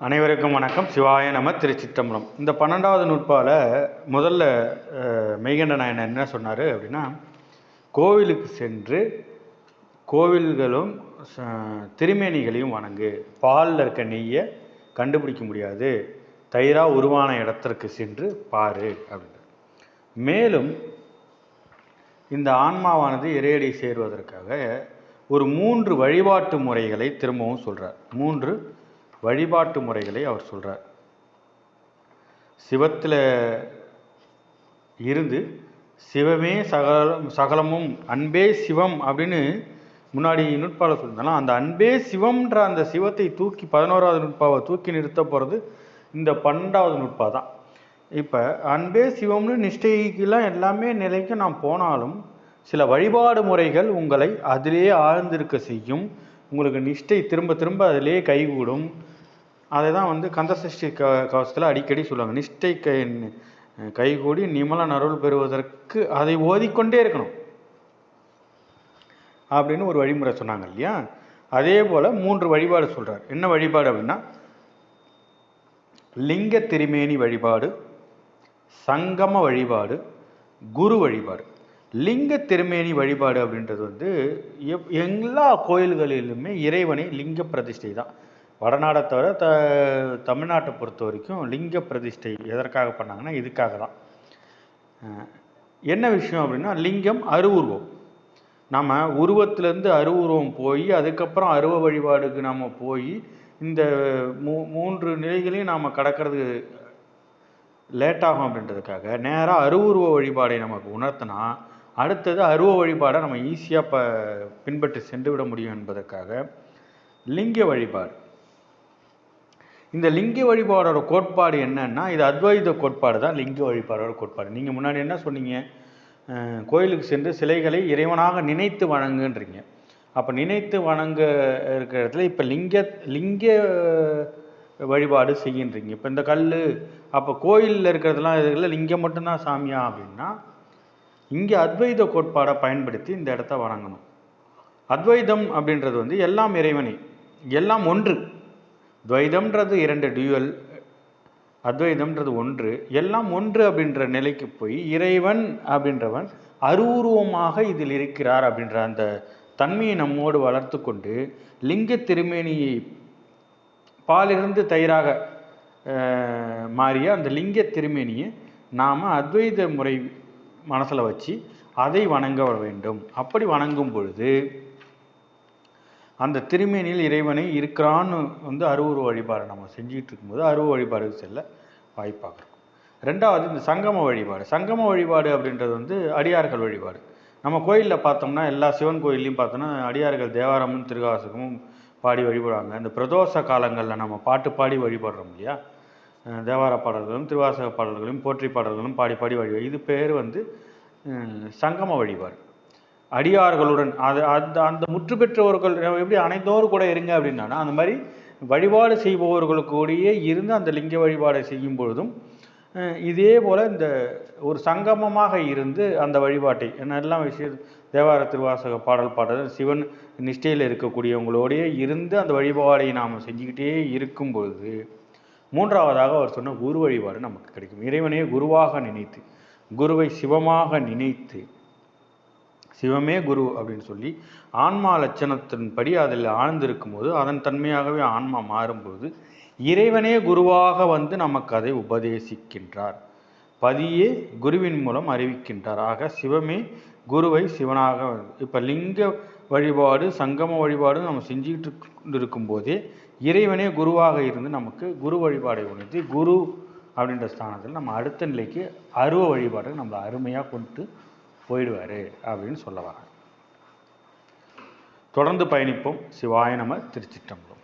அனைவருக்கும் வணக்கம். சிவாய நம திருச்சித்தம்பலம் இந்த பன்னெண்டாவது நுட்பால் முதல்ல மெய்கண்ட நாயனர் என்ன சொன்னார் அப்படின்னா கோவிலுக்கு சென்று கோவில்களும் ச- திருமேனிகளையும் வணங்கு. பாலில் இருக்க நெய்யை கண்டுபிடிக்க முடியாது. தயிராக உருவான இடத்திற்கு சென்று பாரு அப்படின்னு மேலும் இந்த ஆன்மாவானது இறையடி சேருவதற்காக ஒரு மூன்று வழிபாட்டு முறைகளை திரும்பவும் சொல்கிறார் மூன்று வழிபாட்டு முறைகளை அவர் சொல்கிறார் சிவத்தில் இருந்து சிவமே சகலம் சகலமும் அன்பே சிவம் அப்படின்னு முன்னாடி நுட்பாவில் சொல்லியிருந்தாலும் அந்த அன்பே சிவம்ன்ற அந்த சிவத்தை தூக்கி பதினோராவது நுட்பாவை தூக்கி நிறுத்த போகிறது இந்த பன்னெண்டாவது நுட்பா தான். இப்போ அன்பே சிவம்னு நிஷ்டைக்கெல்லாம் எல்லாமே நிலைக்கு நாம் போனாலும் சில வழிபாடு முறைகள் உங்களை அதிலேயே ஆழ்ந்திருக்க செய்யும். உங்களுக்கு நிஷ்டை திரும்ப திரும்ப அதிலே கைகூடும். அதை தான் வந்து கந்தசஷ்டி க கவசத்தில் அடிக்கடி சொல்லுவாங்க. நிஷ்டை கை கைகூடி நிமலன் அருள் பெறுவதற்கு அதை ஓதிக்கொண்டே இருக்கணும். அப்படின்னு ஒரு வழிமுறை சொன்னாங்க இல்லையா? அதே போல் மூன்று வழிபாடு சொல்கிறார் என்ன வழிபாடு அப்படின்னா லிங்க திருமேனி வழிபாடு சங்கம வழிபாடு குரு வழிபாடு. லிங்க திருமேனி வழிபாடு அப்படின்றது வந்து எப் எல்லா கோயில்களிலுமே இறைவனை லிங்க பிரதிஷ்டை தான். வடநாடை தவிர த தமிழ்நாட்டை பொறுத்த வரைக்கும் லிங்க பிரதிஷ்டை எதற்காக பண்ணாங்கன்னா இதுக்காக தான் என்ன விஷயம் அப்படின்னா லிங்கம் அருவுருவம். நம்ம உருவத்திலேருந்து அருவுருவம் போய் அதுக்கப்புறம் அருவ வழிபாடுக்கு நம்ம போய் இந்த மூ மூன்று நிலைகளையும் நாம் கடக்கிறது லேட்டாகும் அப்படின்றதுக்காக நேராக அருவுருவ வழிபாடை நமக்கு உணர்த்தினா அடுத்தது அருவ வழிபாடை நம்ம ஈஸியாக ப பின்பற்றி சென்று விட முடியும் என்பதற்காக லிங்க வழிபாடு. இந்த லிங்க வழிபாடோட கோட்பாடு என்னன்னா இது அத்வைத கோட்பாடு தான் லிங்க வழிபாடோட கோட்பாடு. நீங்கள் முன்னாடி என்ன சொன்னீங்க? கோயிலுக்கு சென்று சிலைகளை இறைவனாக நினைத்து வணங்குன்றீங்க. அப்போ நினைத்து வணங்க இருக்கிற இடத்துல இப்போ லிங்க லிங்க வழிபாடு செய்கின்றீங்க. இப்போ இந்த கல் அப்போ கோயிலில் இருக்கிறதெல்லாம் இதில் லிங்கம் மட்டும்தான் சாமியா அப்படின்னா இங்கே அத்வைத கோட்பாடை பயன்படுத்தி இந்த இடத்த வணங்கணும். அத்வைதம் அப்படின்றது வந்து எல்லாம் இறைவனே எல்லாம் ஒன்று. துவைதம்ன்றது இரண்டு டியூவல் அத்வைதம்ன்றது ஒன்று. எல்லாம் ஒன்று அப்படின்ற நிலைக்கு போய் இறைவன் அப்படின்றவன் அருவுருவமாக இதில் இருக்கிறார் அப்படின்ற அந்த தன்மையை நம்மோடு வளர்த்து கொண்டு லிங்க திருமேனியை பாலிருந்து தயிராக மாறிய அந்த லிங்க திருமேனியை நாம் அத்வைத முறை மனசில் வச்சு அதை வணங்க வேண்டும். அப்படி வணங்கும் பொழுது அந்த திருமேனியில் இறைவனை இருக்கிறான்னு வந்து அருவுருவ வழிபாடு நம்ம செஞ்சுக்கிட்டு இருக்கும்போது அறுவு வழிபாடுக்கு செல்ல வாய்ப்பாக இருக்கும். ரெண்டாவது இந்த சங்கம வழிபாடு. சங்கம வழிபாடு அப்படின்றது வந்து அடியார்கள் வழிபாடு. நம்ம கோயிலில் பார்த்தோம்னா எல்லா சிவன் கோயில்லையும் பார்த்தோம்னா அடியார்கள் தேவாரமும் திருவாசகமும் பாடி வழிபடுவாங்க. இந்த பிரதோஷ காலங்களில் நம்ம பாட்டு பாடி வழிபடுறோம் இல்லையா? தேவார பாடல்களும் திருவாசக பாடல்களும் போற்றி பாடல்களும் பாடி பாடி வழிபாடு இது பேர் வந்து சங்கம வழிபாடு. அடியார்களுடன் அது அந்த அந்த முற்று பெற்றவர்கள் எப்படி அனைத்தோரு கூட இருங்க அப்படின்னா அந்த மாதிரி வழிபாடு செய்பவர்களுக்கூடியே இருந்து அந்த லிங்க வழிபாடை செய்யும் பொழுதும் இதே போல் இந்த ஒரு சங்கமமாக இருந்து அந்த வழிபாட்டை எல்லாம் விஷயம் தேவார திருவாசக பாடல் பாடல் சிவன் நிஷ்டையில் இருக்கக்கூடியவங்களோடையே இருந்து அந்த வழிபாடை நாம் செஞ்சுக்கிட்டே இருக்கும் பொழுது மூன்றாவதாக அவர் சொன்ன குரு வழிபாடு நமக்கு கிடைக்கும். இறைவனையே குருவாக நினைத்து குருவை சிவமாக நினைத்து சிவமே குரு அப்படின்னு சொல்லி ஆன்மா லட்சணத்தின்படி அதில் ஆழ்ந்திருக்கும் போது அதன் தன்மையாகவே ஆன்மா மாறும்போது இறைவனே குருவாக வந்து நமக்கு அதை உபதேசிக்கின்றார். பதியே குருவின் மூலம் அறிவிக்கின்றார். ஆக சிவமே குருவை சிவனாக இப்போ லிங்க வழிபாடு சங்கம வழிபாடு நம்ம செஞ்சுக்கிட்டு இருக்கும் இருக்கும்போதே இறைவனே குருவாக இருந்து நமக்கு குரு வழிபாடை உணர்த்தி குரு அப்படின்ற ஸ்தானத்தில் நம்ம அடுத்த நிலைக்கு அருவ வழிபாடு நம்மளை அருமையாக கொண்டு போயிடுவார் அப்படின்னு சொல்ல வராங்க. தொடர்ந்து பயணிப்போம். சிவாய நம திருச்சிற்றம்பலம்.